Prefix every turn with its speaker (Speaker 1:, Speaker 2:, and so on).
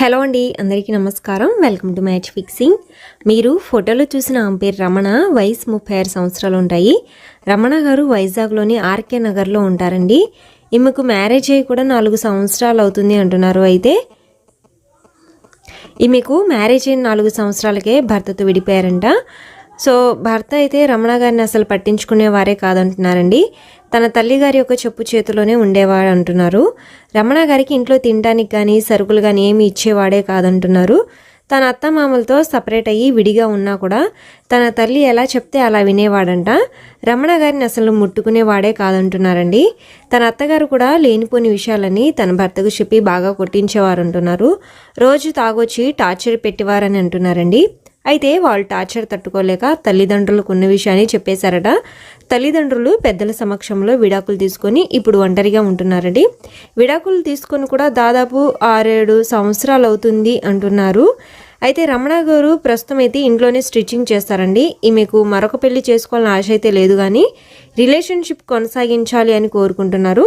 Speaker 1: Hello అండి అందరికీ నమస్కారం. Welcome to match fixing. మీరు ఫోటోలో చూసిన ఆమె పేరు రమణ వయసు ముప్పై ఆరు సంవత్సరాలు ఉంటాయి. రమణ గారు వైజాగ్లోని ఆర్కే నగర్లో ఉంటారండి. ఈమెకు మ్యారేజ్ అయ్యి కూడా నాలుగు సంవత్సరాలు అవుతుంది అంటున్నారు అయితే. ఈమెకు మ్యారేజ్ అయిన నాలుగు సంవత్సరాలకే భర్తతో విడిపోయారంట. సో భర్త అయితే రమణ గారిని అసలు పట్టించుకునేవారే కాదంటున్నారండి. తన తల్లి గారి యొక్క చెప్పు చేతిలోనే ఉండేవాడు అంటున్నారు. రమణ గారికి ఇంట్లో తినడానికి కానీ సరుకులు కానీ ఏమి ఇచ్చేవాడే కాదంటున్నారు. తన అత్త మామలతో సపరేట్ అయ్యి విడిగా ఉన్నా కూడా తన తల్లి ఎలా చెప్తే అలా వినేవాడంట. రమణ గారిని అసలు ముట్టుకునేవాడే కాదంటున్నారండి. తన అత్తగారు కూడా లేనిపోని విషయాలని తన భర్తకు చెప్పి బాగా కొట్టించేవారు అంటున్నారు రోజు తాగొచ్చి టార్చర్ పెట్టేవారని అంటున్నారండి. అయితే వాళ్ళు టార్చర్ తట్టుకోలేక తల్లిదండ్రులకు ఉన్న విషయాన్ని చెప్పేశారట. తల్లిదండ్రులు పెద్దల సమక్షంలో విడాకులు తీసుకొని ఇప్పుడు ఒంటరిగా ఉంటున్నారండి. విడాకులు తీసుకొని కూడా దాదాపు ఆరేడు సంవత్సరాలు అవుతుంది అంటున్నారు. అయితే రమణ గారు ప్రస్తుతం అయితే ఇంట్లోనే స్టిచ్చింగ్ చేస్తారండి. ఈమెకు మరొక పెళ్ళి చేసుకోవాలని ఆశ అయితే లేదు కానీ రిలేషన్షిప్ కొనసాగించాలి అని కోరుకుంటున్నారు.